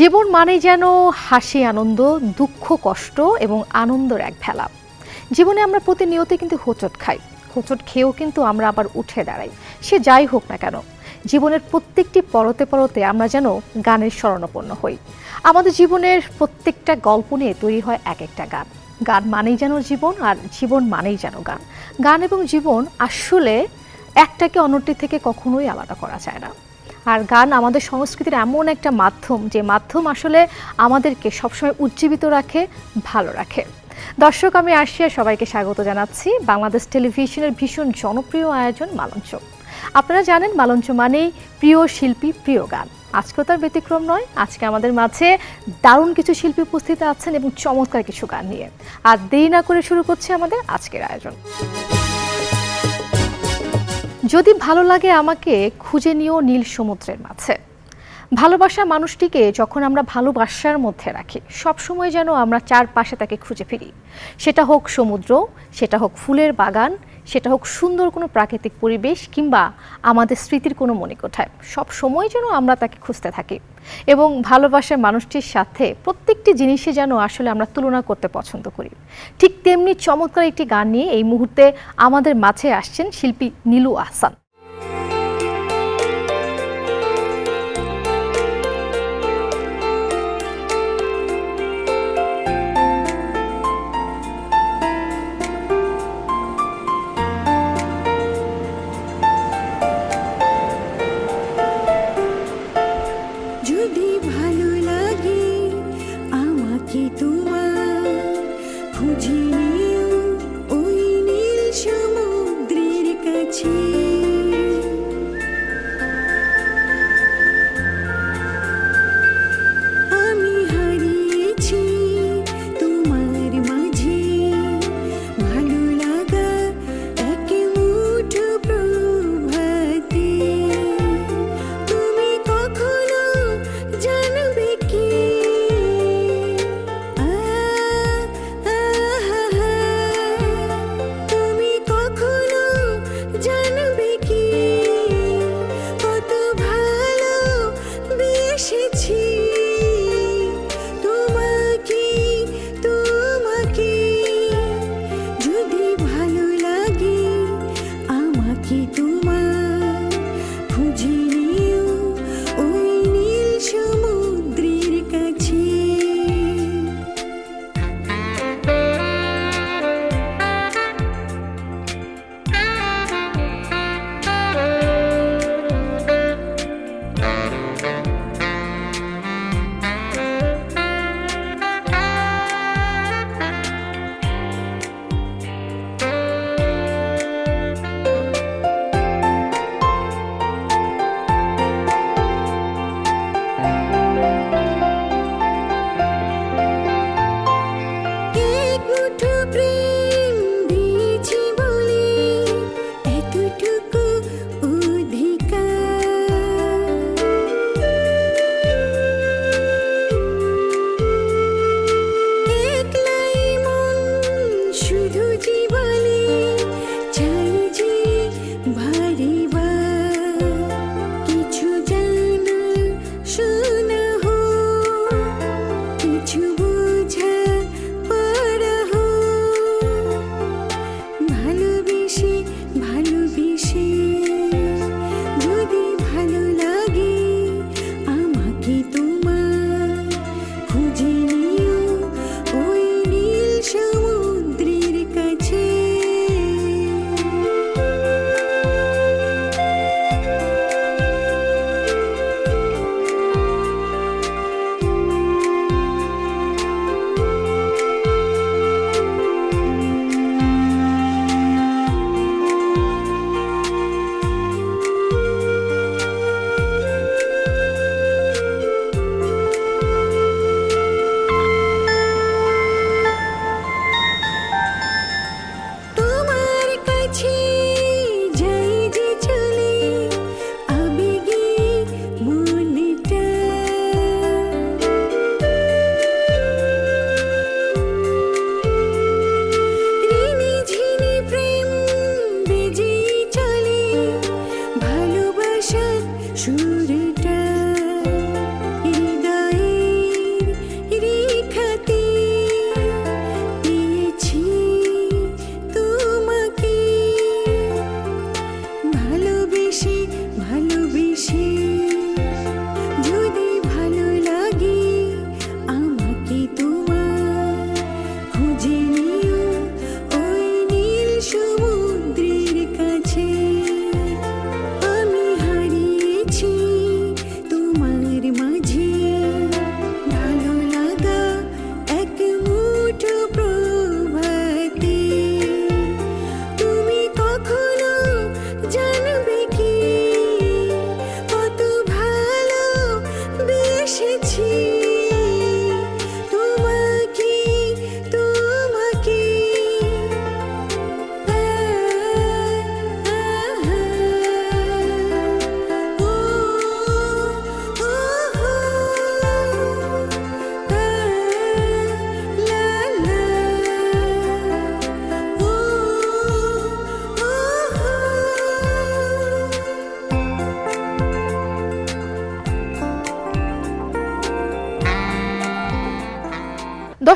জীবন মানে যেন হাসি, আনন্দ, দুঃখ, কষ্ট এবং আনন্দের এক ভেলা। জীবনে আমরা প্রতিনিয়ত কিন্তু হোঁচট খাই। হোঁচট খেয়েও কিন্তু আমরা আবার উঠে দাঁড়াই। সে যাই হোক না কেন, জীবনের প্রত্যেকটি পরতে পরতে আমরা যেন গানের শরণাপন্ন হই। আমাদের জীবনের প্রত্যেকটা গল্প নিয়ে তৈরি হয় এক একটা গান। গান মানেই যেন জীবন আর জীবন মানেই যেন গান। গান এবং জীবন আসলে একটাকে অন্যটি থেকে কখনোই আলাদা করা যায় না। আর গান আমাদের সংস্কৃতির এমন একটা মাধ্যম, যে মাধ্যম আসলে আমাদেরকে সবসময় উজ্জীবিত রাখে, ভালো রাখে। দর্শক, আমি আসিয়া সবাইকে স্বাগত জানাচ্ছি বাংলাদেশ টেলিভিশনের ভীষণ জনপ্রিয় আয়োজন মালঞ্চ। আপনারা জানেন মালঞ্চ মানেই প্রিয় শিল্পী, প্রিয় গান। আজকেও তার ব্যতিক্রম নয়, আজকে আমাদের মাঝে দারুণ কিছু শিল্পী উপস্থিত আছেন এবং চমৎকার কিছু গান নিয়ে। আর দেরি না করে শুরু করছে আমাদের আজকের আয়োজন। যদি ভালো লাগে আমাকে, খুঁজে নিও নীল সমুদ্রের মাঝে। ভালোবাসা মানুষটিকে যখন আমরা ভালোবাসার মধ্যে রাখি, সবসময় যেন আমরা চারপাশে তাকে খুঁজে ফিরি। সেটা হোক সমুদ্র, সেটা হোক ফুলের বাগান সেটা হোক সুন্দর কোনো প্রাকৃতিক পরিবেশ কিংবা আমাদের স্মৃতির কোনো মনে কোঠায় সব সময় যেন আমরা তাকে খুঁজতে থাকি এবং ভালোবাসার মানুষটির সাথে প্রত্যেকটি জিনিসে যেন আসলে আমরা তুলনা করতে পছন্দ করি। ঠিক তেমনি চমৎকার একটি গান নিয়ে এই মুহূর্তে আমাদের মাঝে আসছেন শিল্পী নীলু আহসান।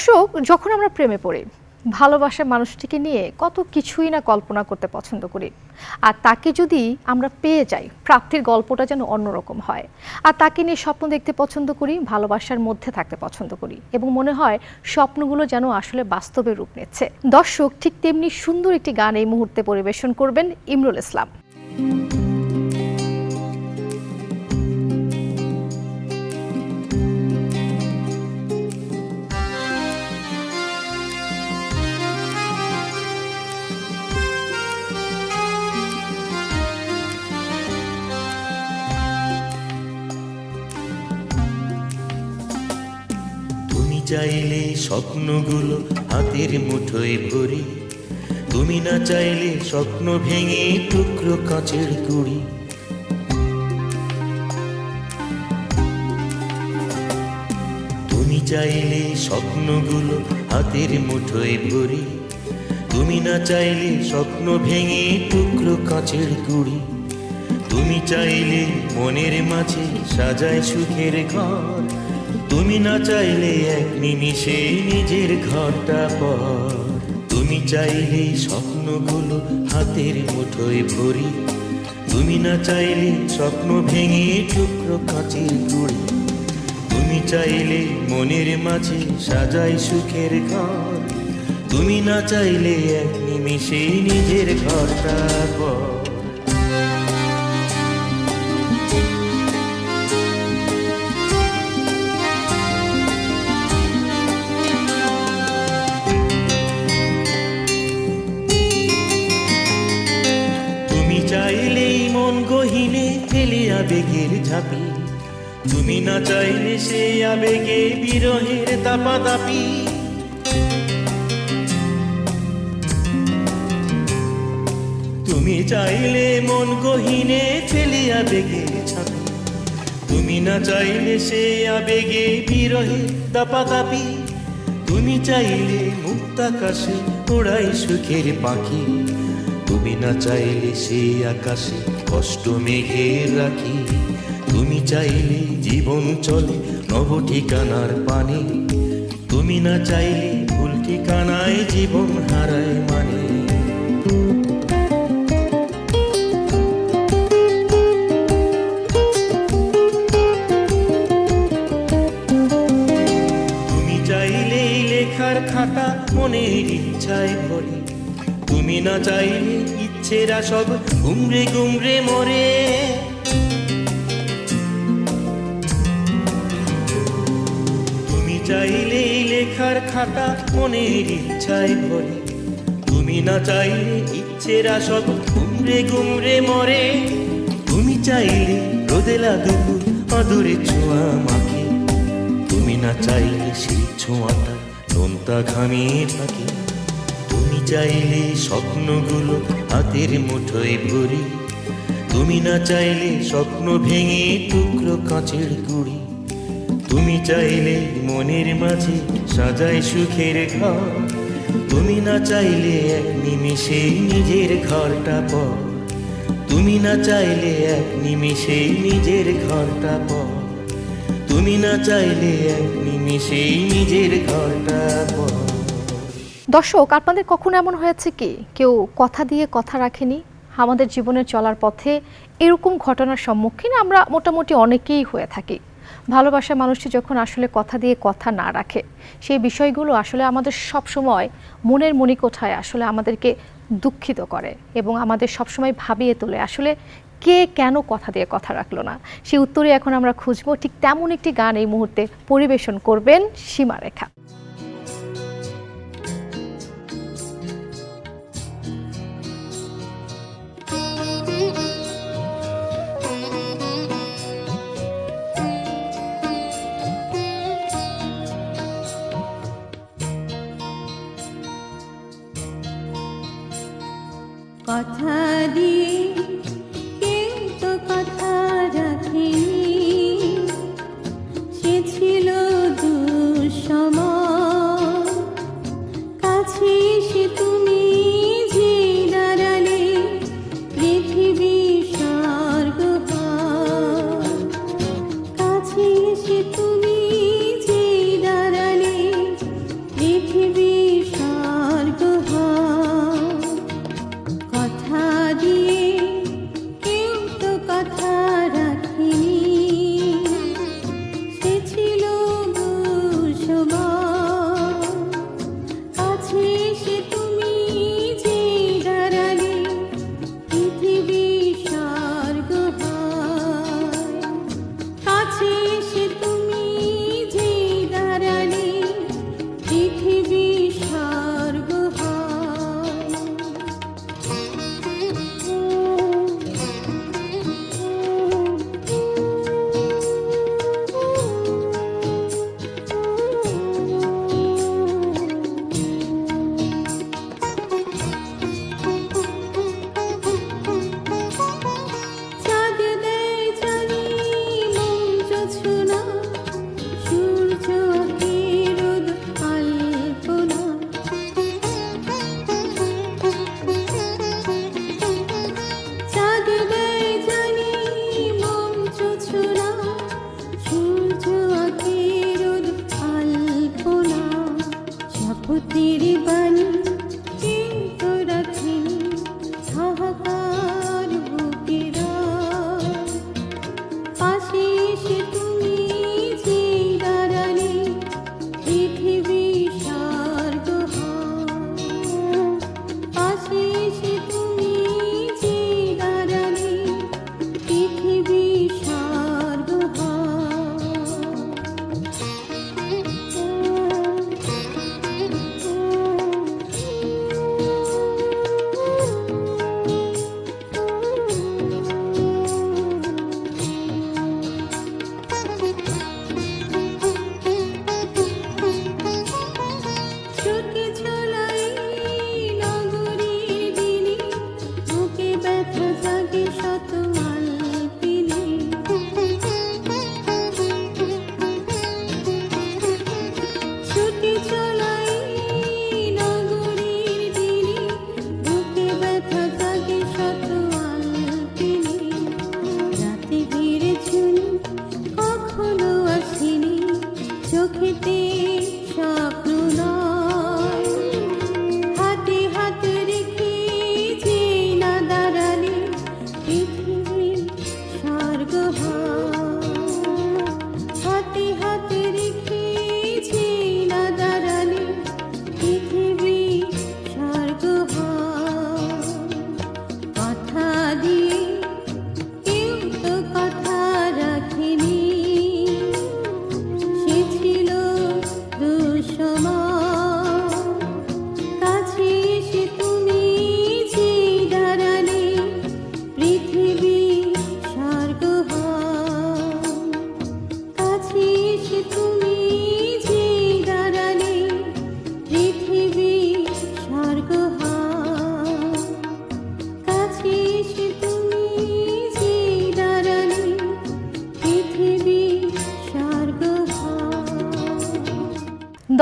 দর্শক, যখন আমরা প্রেমে পড়ি ভালোবাসার মানুষটিকে নিয়ে কত কিছুই না কল্পনা করতে পছন্দ করি। আর তাকে যদি আমরা পেয়ে যাই, প্রাপ্তির গল্পটা যেন অন্যরকম হয়। আর তাকে নিয়ে স্বপ্ন দেখতে পছন্দ করি, ভালোবাসার মধ্যে থাকতে পছন্দ করি এবং মনে হয় স্বপ্নগুলো যেন আসলে বাস্তবে রূপ নিচ্ছে। দর্শক, ঠিক তেমনি সুন্দর একটি গান এই মুহূর্তে পরিবেশন করবেন ইমরুল ইসলাম। স্বপ্নগুলো হাতের মুঠোয় ভরি। তুমি না চাইলে স্বপ্ন ভেঙে টুকরো কাঁচের কুড়ি তুমি চাইলে স্বপ্নগুলো হাতের মুঠোয় ভরি। তুমি না চাইলে স্বপ্ন ভেঙে টুকরো কাঁচের কুড়ি তুমি চাইলে মনের মাঝে সাজায় সুখের ঘর। তুমি না চাইলে এক নিমিষে নিজের ঘরটা পর। তুমি চাইলে স্বপ্নগুলো হাতের মুঠোয় ভরি। তুমি না চাইলে স্বপ্ন ভেঙে টুকরো কাঁচের গুড়ি। তুমি চাইলে মনের মাঝে সাজাই সুখের ঘর। তুমি না চাইলে এক নিমিষে নিজের ঘরটা পর। ঝাঁপি। তুমি না চাইলে সে আবেগে বিরহের দাপা দাপি তুমি চাইলে মন গহিনে ফেলে বেগে ছাপি তুমি না চাইলে সে আবেগে বিরহে দাপা দাপি তুমি চাইলে মুক্তাকাশে ওড়াই সুখের পাখি। তুমি না চাইলে সে আকাশে কষ্ট মেঘে রাখি। তুমি চাইলে জীবন চলে নব ঠিকানার পানে। তুমি না চাইলে ভুল ঠিকানায় জীবন হারায় মানে। তুমি চাইলেই লেখার খাতা মনের ইচ্ছায় ভরে। তুমি না চাইলে ইচ্ছেরা সব গুমরে গুমরে মরে। তুমি চাইলে লেখার খাতা মনের ইচ্ছায় ভরে। তুমি না চাইলে ইচ্ছেরা সব গুমরে গুমরে মরে। তুমি চাইলে রোদেলা দুপুর আদরে ছোঁয়া মাখে। তুমি না চাইলে সেই ছোঁয়াটা নোনতা ঘামিয়ে থাকে। চাইলে স্বপ্নগুলো হাতের মুঠোয় ভরি। তুমি না চাইলে স্বপ্ন ভেঙে টুকরো কাঁচের কুড়ি তুমি চাইলে মনের মাঝে সাজায় সুখের ঘর। তুমি না চাইলে এক নিমিষে নিজের ঘরটা পর। তুমি না চাইলে এক নিমিষে নিজের ঘরটা পর। তুমি না চাইলে এক নিমিষেই নিজের ঘরটা পর। দর্শক, আপনাদের কখনো এমন হয়েছে কি? কেউ কথা দিয়ে কথা রাখেনি? আমাদের জীবনে চলার পথে এরকম ঘটনার সম্মুখীন আমরা মোটামুটি অনেকেই হয়ে থাকি। ভালোবাসার মানুষটি যখন আসলে কথা দিয়ে কথা না রাখে, সেই বিষয়গুলো আসলে আমাদের সব সময় মনের মণিকোঠায় আসলে আমাদেরকে দুঃখিত করে এবং আমাদের সবসময় ভাবিয়ে তোলে আসলে কে কেন কথা দিয়ে কথা রাখল না। সেই উত্তরে এখন আমরা খুঁজবো। ঠিক তেমন একটি গান এই মুহূর্তে পরিবেশন করবেন সীমারেখা।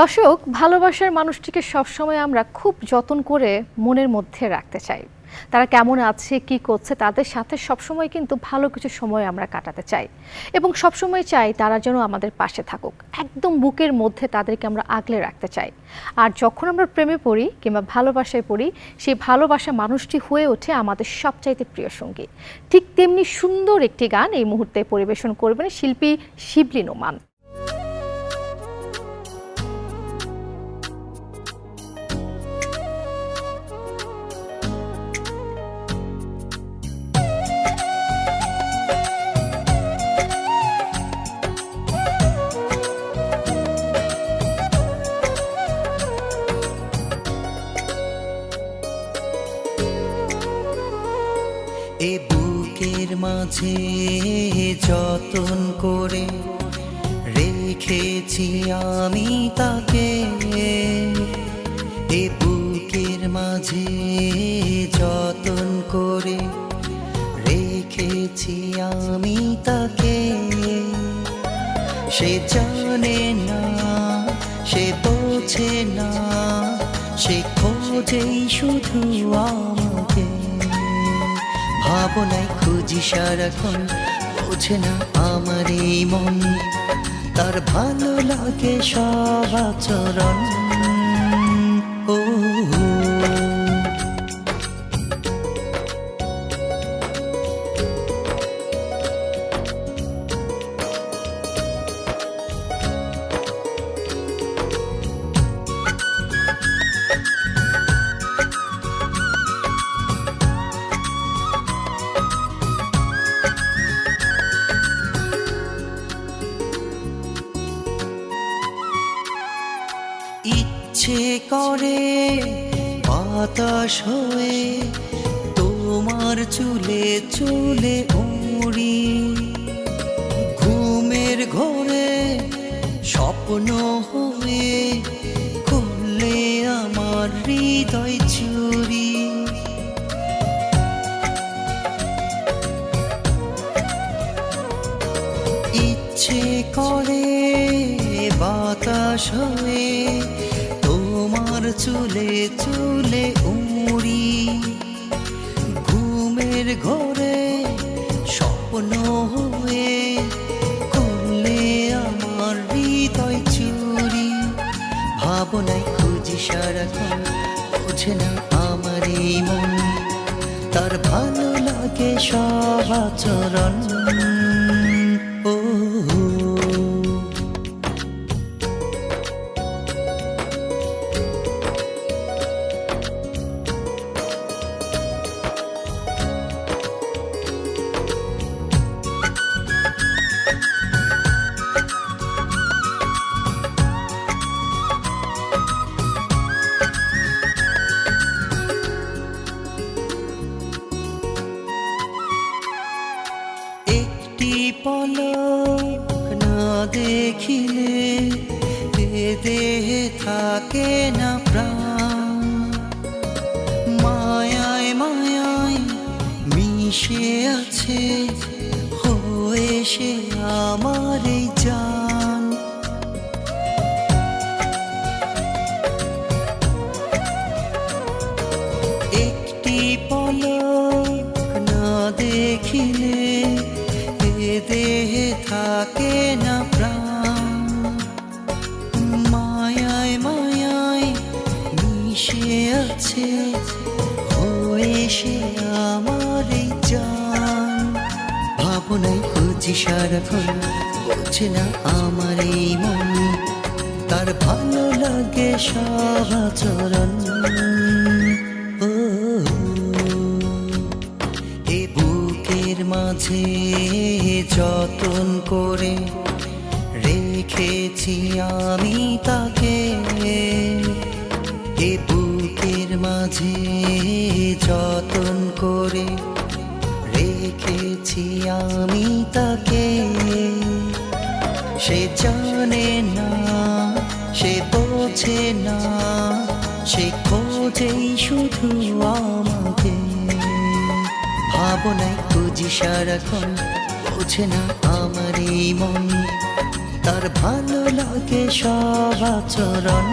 দর্শক, ভালোবাসার মানুষটিকে সবসময় আমরা খুব যত্ন করে মনের মধ্যে রাখতে চাই। তারা কেমন আছে, কি করছে, তাদের সাথে সবসময় কিন্তু ভালো কিছু সময় আমরা কাটাতে চাই। এবং সবসময় চাই তারা যেন আমাদের পাশে থাকুক। একদম বুকের মধ্যে তাদেরকে আমরা আগলে রাখতে চাই। আর যখন আমরা প্রেমে পড়ি কিংবা ভালোবাসায় পড়ি, সেই ভালোবাসা মানুষটি হয়ে ওঠে আমাদের সবচাইতে প্রিয় সঙ্গী। ঠিক তেমনি সুন্দর একটি গান এই মুহূর্তে পরিবেশন করবেন শিল্পী শিবলি নোমান। সে খোঁজেই শুধু আমাকে। ভাবনায় খুঁজি সারাক্ষণ, বোঝে না আমার এই মন। তার ভালো লাগে সব আচরণ। ও ইচ্ছে করে বাতাস হয়ে তোমার চুলে চুলে উড়ি। ঘুমের ঘরে স্বপ্ন হয়ে করলে আমার হৃদয় চুরি ইচ্ছে করে বাতাস হয়ে তোমার চুলে চুলে উড়ি ঘুমের ঘরে স্বপ্ন হয়ে করলে আমার হৃদয় চুরি। ভাবনায় খুঁজি সারাক্ষণ, বোঝে না আমার এই মন। তার ভালো লাগে সব আচরণ। মিশে আছে হয়ে সে আমার। ভাবনায় খুঁজি সারাক্ষণ বোঝে না আমার এই মন। তার ভালো লাগে সব ও, এ বুকের মাঝে যতন করে রেখেছি আমি তাকে। এ বুকের মাঝে যতন করে রেখেছি আমি তাকে। সে জানে না, সে বোঝে না, সে খোঁজেই শুধু আমাকে। ভাবনায় খুঁজি সারাক্ষণ, বোঝে না আমার এই মন। তার ভালো লাগে সব আচরণ।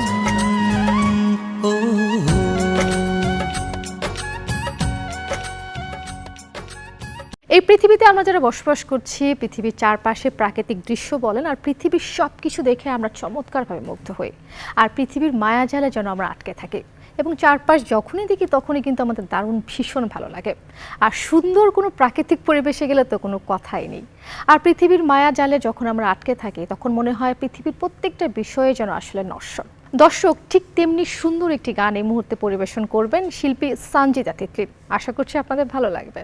এই পৃথিবীতে আমরা যারা বসবাস করছি, পৃথিবীর চারপাশে প্রাকৃতিক দৃশ্য বলেন আর পৃথিবীর সব কিছু দেখে আমরা চমৎকারভাবে মুগ্ধ হই। আর পৃথিবীর মায়াজালে যেন আমরা আটকে থাকি এবং চারপাশ যখনই দেখি তখনই কিন্তু আমাদের দারুণ ভীষণ ভালো লাগে। আর সুন্দর কোনো প্রাকৃতিক পরিবেশে গেলে তো কোনো কথাই নেই। আর পৃথিবীর মায়াজালে যখন আমরা আটকে থাকি তখন মনে হয় পৃথিবীর প্রত্যেকটা বিষয়ে যেন আসলে নশ্বর। দর্শক, ঠিক তেমনি সুন্দর একটি গান এই মুহূর্তে পরিবেশন করবেন শিল্পী সঞ্জিতা তিতলি। আশা করছি আপনাদের ভালো লাগবে।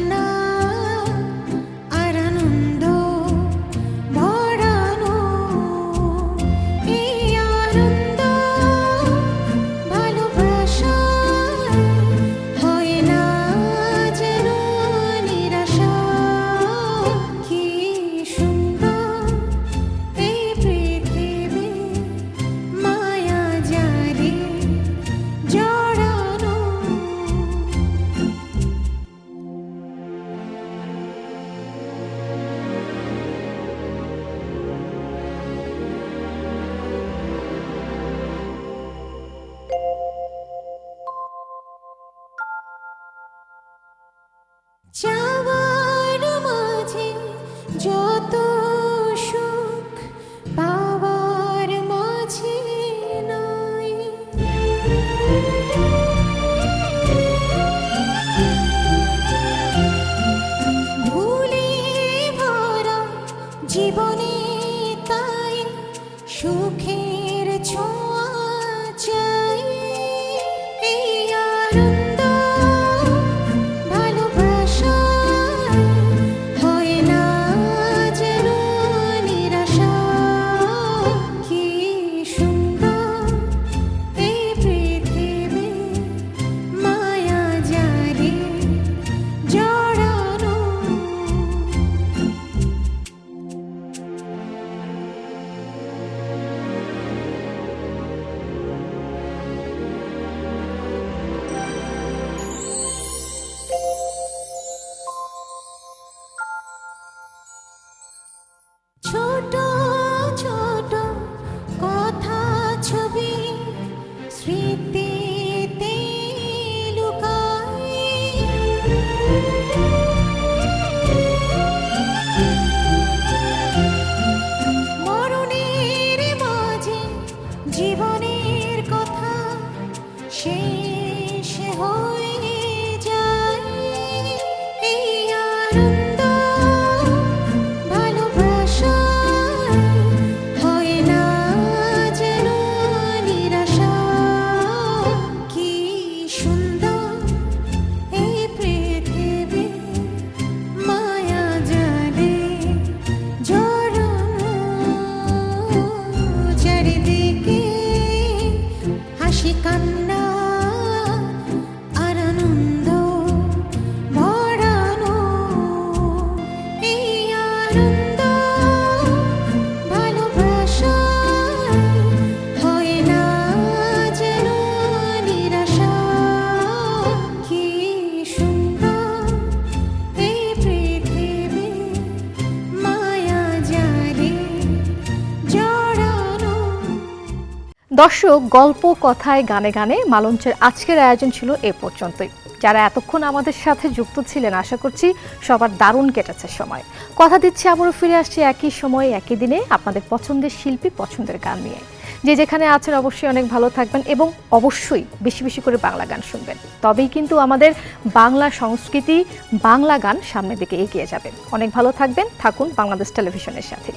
দর্শক, গল্প, কথায় গানে গানে মালঞ্চের আজকের আয়োজন ছিল এ পর্যন্তই। যারা এতক্ষণ আমাদের সাথে যুক্ত ছিলেন, আশা করছি সবার দারুণ কেটেছে সময়। কথা দিচ্ছি, আবারও ফিরে আসছি একই সময়ে, একই দিনে আপনাদের পছন্দের শিল্পী, পছন্দের গান নিয়ে। যে যেখানে আছেন, অবশ্যই অনেক ভালো থাকবেন এবং অবশ্যই বেশি বেশি করে বাংলা গান শুনবেন। তবেই কিন্তু আমাদের বাংলা সংস্কৃতি, বাংলা গান সামনের দিকে এগিয়ে যাবে। অনেক ভালো থাকবেন, থাকুন বাংলাদেশ টেলিভিশনের সাথে।